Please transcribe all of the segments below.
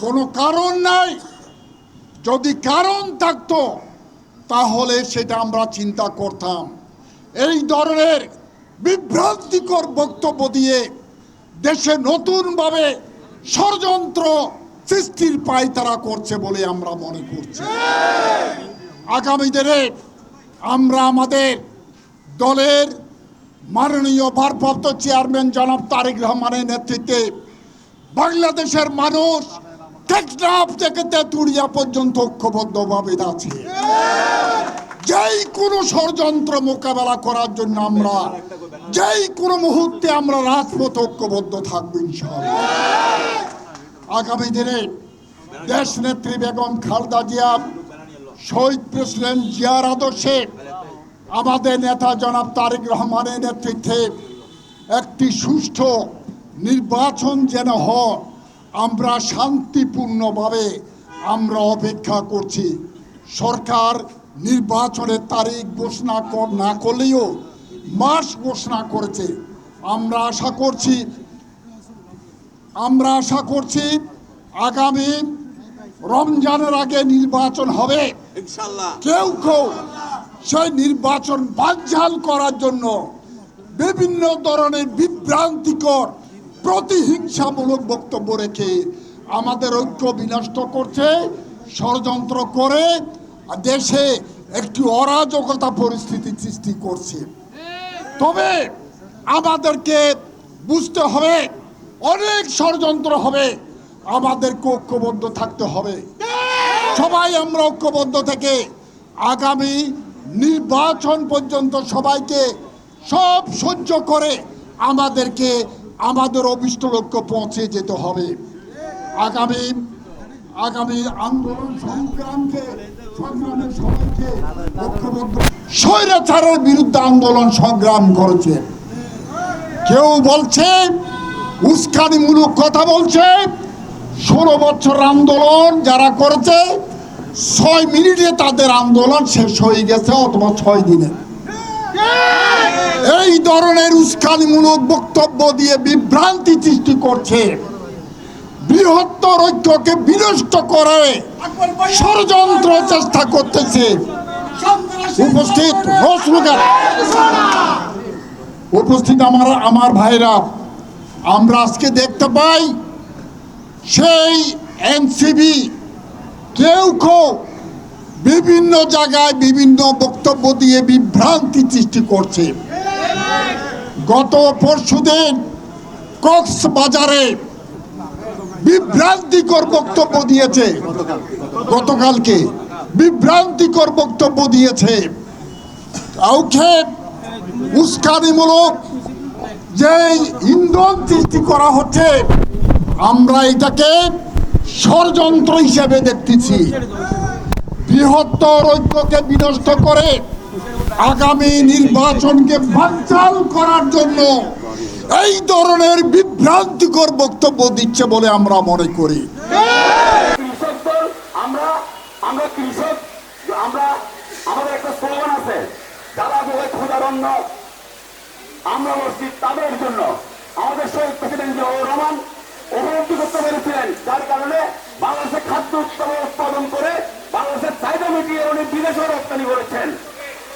কোনো কারণ নাই। যদি কারণ থাকতো, তাহলে সেটা আমরা চিন্তা করতাম। এই ধরনের বিভ্রান্তিকর বক্তব্য দিয়ে দেশে নতুনভাবে ষড়যন্ত্র সৃষ্টির পায় তারা করছে বলে আমরা মনে করছি। আগামী দিনে আমরা আমাদের দলের মাননীয় ভারপ্রাপ্ত চেয়ারম্যান জনাব তারেক রহমানের নেতৃত্বে বাংলাদেশের মানুষ টেকনাফ থেকে তেতুড়িয়া পর্যন্ত ঐক্যবদ্ধভাবে আছে। যেই কোনো ষড়যন্ত্র মোকাবেলা করার জন্য আমরা, যেই কোনো মুহূর্তে আমরা রাজপথ ঐক্যবদ্ধ থাকব আগামী দিনে দেশ নেত্রী বেগম খালদা জিয়া, শহীদ প্রেসিডেন্ট জিয়ার আদর্শে আমাদের নেতা জনাব তারেক রহমানের নেতৃত্বে একটি সুষ্ঠু নির্বাচন যেন হয় আমরা শান্তিপূর্ণভাবে আমরা অপেক্ষা করছি। সরকার নির্বাচনের তারিখ ঘোষণা কর- না করলেও মাস ঘোষণা করেছে। আমরা আশা করছি আমরা আশা করছি আগামী রমজানের আগে নির্বাচন হবে। কেউ কেউ সেই নির্বাচন বানচাল করার জন্য বিভিন্ন ধরনের বিভ্রান্তিকর প্রতিহিংসামূলক বক্তব্য রেখে আমাদের ঐক্য বিনষ্ট করছে, ষড়যন্ত্র করে দেশে একটি অরাজকতা পরিস্থিতি সৃষ্টি করছে। তবে আমাদেরকে বুঝতে হবে, অনেক ষড়যন্ত্র হবে আমাদেরকে ঐক্যবদ্ধ থাকতে হবে। সবাই আমরা ঐক্যবদ্ধ থেকে আগামী নির্বাচন পর্যন্ত সবাইকে সব সহ্য করে আমাদেরকে আমাদের অভিষ্ট লক্ষ্য পৌঁছে যেতে হবে। আগামী আগামী আন্দোলন সংগ্রামকে, সংগ্রামের সবাইকে ঐক্যবদ্ধ। স্বৈরাচারের বিরুদ্ধে আন্দোলন সংগ্রাম করেছে। কেউ বলছে, উস্কানিমূলক কথা বলছে, ষোলো বছর আন্দোলন যারা করেছে, ছয় মিনিটে তাদের আন্দোলন শেষ হয়ে গেছে অথবা ছয় দিনে। এই ধরনের উস্কানিমূলক বক্তব্য দিয়ে বিভ্রান্তি সৃষ্টি করছে। বৃহত্তর ঐক্যকে বিনষ্ট করে ষড়যন্ত্র চেষ্টা করতেছে। উপস্থিত উপস্থিত আমার আমার ভাইরা, আমরা আজকে দেখতে পাই সেই এনসিবি, কেউ কেউ বিভিন্ন জায়গায় বিভিন্ন বক্তব্য দিয়ে বিভ্রান্তি সৃষ্টি করছে। গত পরশুদিন কক্সবাজারে বিভ্রান্তিকর বক্তব্য দিয়েছে। গতকালকে বিভ্রান্তিকর বক্তব্য দিয়েছে। উস্কানিমূলক যে ইন্ধন সৃষ্টি করা হচ্ছে, আমরা এটাকে ষড়যন্ত্র হিসেবে দেখতেছি। বৃহত্তর ঐক্যকে বিনষ্ট করে আগামী নির্বাচনকে বানচাল করার জন্য এই ধরনের বিভ্রান্তিকর বক্তব্য দিচ্ছে বলে আমরা মনে করি। আমরা আমরা কৃষক, আমরা, আমাদের একটা স্লোগান আছে যারা বলে ক্ষুদার আমরা বলছি তাদের জন্য। আমাদের শহীদ প্রেসিডেন্ট জিয়াউর রহমান উপলব্ধি করতে পেরেছিলেন যার কারণে বাংলাদেশে খাদ্য উৎপাদন উৎপাদন করে চাহিদা মিটিয়ে উনি বিদেশে রপ্তানি করেছেন।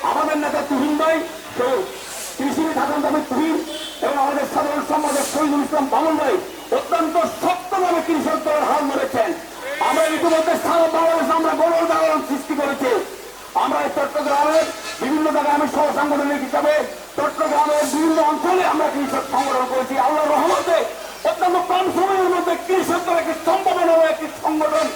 আমাদের নেতা তুহিন ভাই, তো- কৃষি থাকুন তবে তুহিন এবং আমাদের সাধারণ সম্পাদক শহীদুল ইসলাম বামন ভাই অত্যন্ত শক্তভাবে কৃষক দলের হাল ধরেছেন। আমরা ইতিমধ্যে সারা বাংলাদেশে আমরা বড় উদাহরণ সৃষ্টি করেছি। আমরা চট্টগ্রামের বিভিন্ন জায়গায় আমি সহ সাংগঠনিক হিসাবে চট্টগ্রামের বিভিন্ন অঞ্চলে আমরা কৃষক সংগঠন করেছি। আল্লাহ রহমতে অত্যন্ত কম সময়ের মধ্যে কৃষক দল একটি সম্ভাবনা একটি সংগঠন